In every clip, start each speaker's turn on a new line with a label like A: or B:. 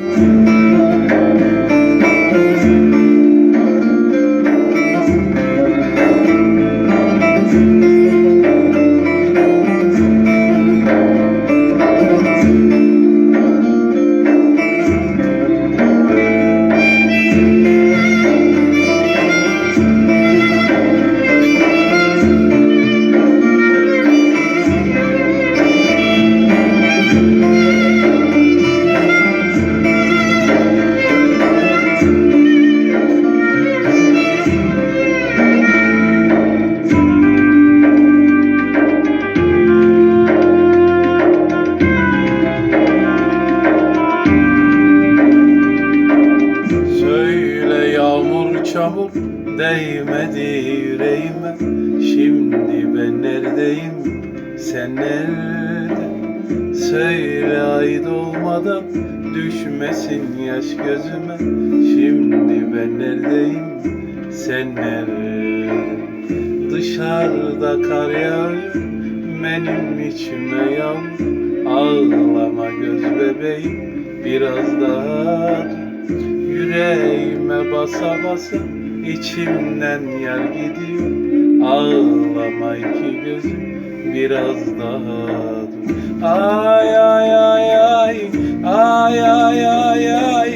A: thank you yağmur değmedi yüreğime. Şimdi ben neredeyim? Sen nerede? Söyle ay doğmadan düşmesin yaş gözüme. Şimdi ben neredeyim? Sen nerede? Dışarıda kar yağıyor benim içime yağmur. Ağlama göz bebeğim biraz daha Yüreğime basa basa içimden yer gidiyor Ağlama iki gözüm biraz daha dur Ay ay ay ay ay ay ay ay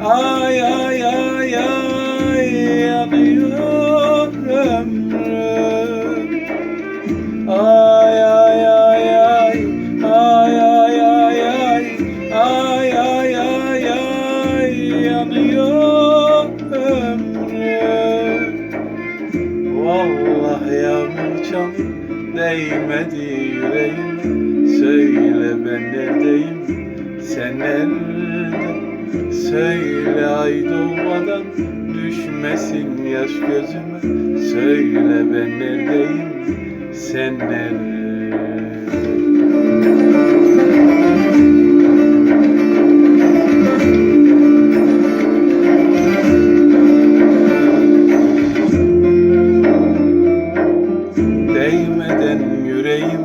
A: ay ay ay ay yanıyor ömrüm Ay ay ay ay ay ay ay ay ay ay ay yanıyor Yağmur çamur değmedi yüreğime Söyle ben neredeyim? Sen nerede? Söyle ay doğmadan düşmesin yaş gözüme. Söyle ben neredeyim? Sen nerede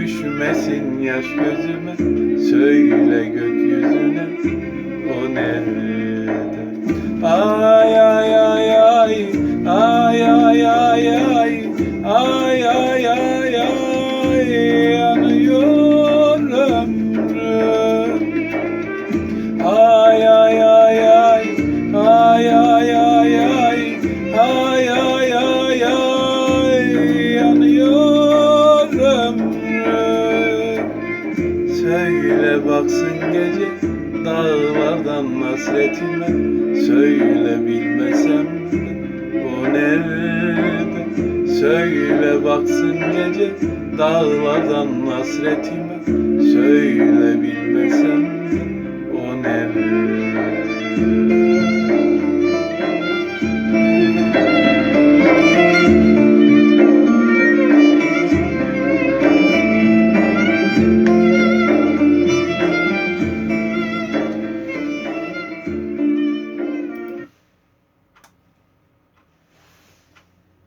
A: düşmesin yaş gözüme Söyle baksın gece dağlardan hasretime. Söyle bilmesem o nerede? Söyle baksın gece dağlardan hasretime. Söyle bilmesem o nerede